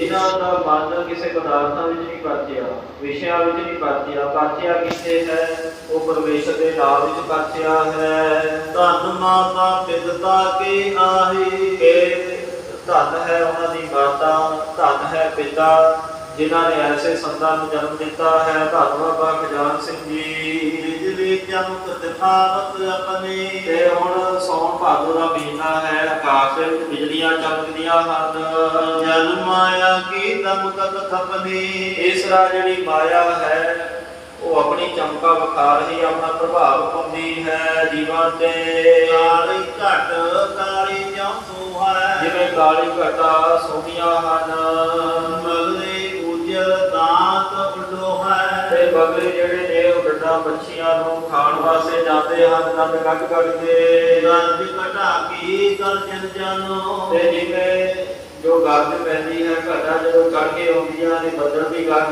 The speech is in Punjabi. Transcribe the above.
ਜਿਨ੍ਹਾਂ ਦਾ ਮਨ ਕਿਸੇ ਪਦਾਰਥਾਂ ਵਿੱਚ ਨਹੀਂ ਪਰਚਿਆ ਵਿਸ਼ਿਆਂ ਵਿੱਚ ਨਹੀਂ ਪਰਚਿਆ ਪਰਚਿਆ ਕਿੱਥੇ ਹੈ? ਉਹ ਪਰਮੇਸ਼ਰ ਦੇ ਨਾਮ ਵਿੱਚ ਪਰਚਿਆ ਹੈ। ਧੰਨ ਮਾਤਾ ਪਿਤਾ ਕੀ ਆਹੀ। ਇਹ ਧਨ ਹੈ ਉਹਨਾਂ ਦੀ ਮਾਤਾ ਧਨ ਹੈ ਪਿਤਾ ਜਿਨ੍ਹਾਂ ਨੇ ਐਸੇ ਸੰਤਾਂ ਨੂੰ ਜਨਮ ਦਿੱਤਾ ਹੈ। ਧੰਨ ਬਾਬਾ ਖਜਾਨ ਸਿੰਘ ਜੀ। ਬਿਜਲੀ ਚਮਕ ਦਿਖਾਵਤ ਆਪਣੀ ਭਾਦੋ ਦਾ ਮਹੀਨਾ ਹੈ ਆਕਾਸ਼ ਵਿੱਚ ਬਿਜਲੀਆਂ ਚਮਕਦੀਆਂ ਹਨ। ਜਲ ਮਾਇਆ ਕੀ ਦਮਕਤ ਥਪਨੀ ਇਸ ਰਾ ਜਿਹੜੀ ਮਾਇਆ ਹੈ ਉਹ ਆਪਣੀ ਚਮਕਾ ਵਿਖਾ ਰਹੀ ਆਪਣਾ ਪ੍ਰਭਾਵ ਪਾਉਂਦੀ ਹੈ ਜੀਵਨ ਤੇ। ਕਾਲੀ ਘਟ ਕਾਲੀ ਜੰਸੂ ਹੈ। ਜਿਵੇਂ ਕਾਲੀ ਘਟਾ ਸੋਹਣੀਆਂ ਹਨ। ਮਗਲੇ ਉਜਲ ਦਾਤ ਉੱਡੋ ਹੈ ਤੇ ਬਗਲੇ ਜਿਹੜੇ ਨੇ ਉਹ ਡੱਡਾ ਬੱਚੀਆਂ ਨੂੰ ਖਾਣ ਵਾਸਤੇ ਜਾਂਦੇ ਹਨ। ਦੰਦ ਕੱਢ ਕੱਢ ਕੇ ਕੀ ਗਰਜਨ ਜਾਨੋ ਤੇ ਜਿਵੇਂ ਜੋ ਗੱਜ ਪੈਂਦੀ ਹੈ ਘਟਾ ਜਦੋਂ ਚੜ ਕੇ ਆਉਂਦੀਆਂ ਨੇ, ਬੱਦਲ ਦੀ ਗੱਜ